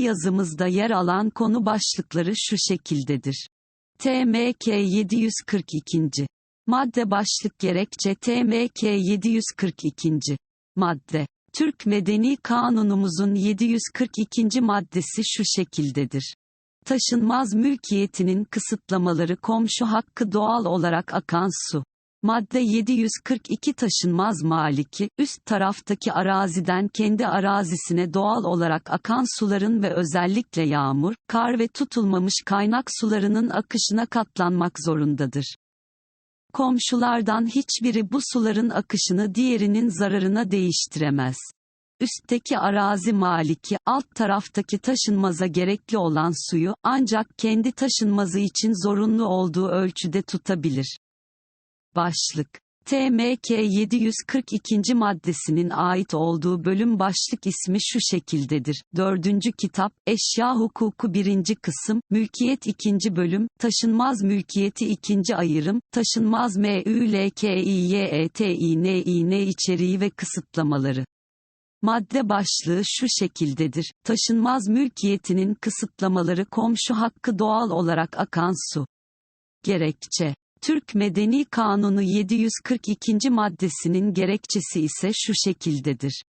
yazımızda yer alan konu başlıkları şu şekildedir. TMK 742. Madde başlık gerekçe TMK 742. Madde. Türk Medeni Kanunumuzun 742. maddesi şu şekildedir. Taşınmaz mülkiyetinin kısıtlamaları komşu hakkı doğal olarak akan su. Madde 742 taşınmaz maliki, üst taraftaki araziden kendi arazisine doğal olarak akan suların ve özellikle yağmur, kar ve tutulmamış kaynak sularının akışına katlanmak zorundadır. Komşulardan hiçbiri bu suların akışını diğerinin zararına değiştiremez. Üstteki arazi maliki, alt taraftaki taşınmaza gerekli olan suyu, ancak kendi taşınmazı için zorunlu olduğu ölçüde tutabilir. Başlık TMK 742. maddesinin ait olduğu bölüm başlık ismi şu şekildedir. 4. kitap, Eşya Hukuku 1. kısım, Mülkiyet 2. bölüm, Taşınmaz Mülkiyeti 2. ayırım, Taşınmaz MÜLKİYETİNİN içeriği ve kısıtlamaları. Madde başlığı şu şekildedir. Taşınmaz mülkiyetinin kısıtlamaları komşu hakkı doğal olarak akan su. Gerekçe Türk Medeni Kanunu 742. maddesinin gerekçesi ise şu şekildedir.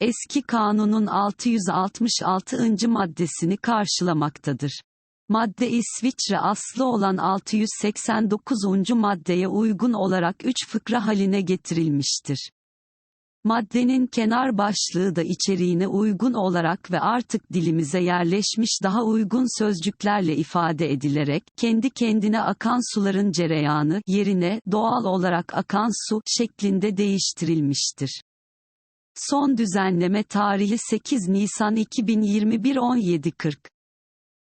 Eski kanunun 666. maddesini karşılamaktadır. Madde İsviçre aslı olan 689. maddeye uygun olarak üç fıkra haline getirilmiştir. Maddenin kenar başlığı da içeriğine uygun olarak ve artık dilimize yerleşmiş daha uygun sözcüklerle ifade edilerek, kendi kendine akan suların cereyanı yerine doğal olarak akan su şeklinde değiştirilmiştir. Son düzenleme tarihi 8 Nisan 2021 17.40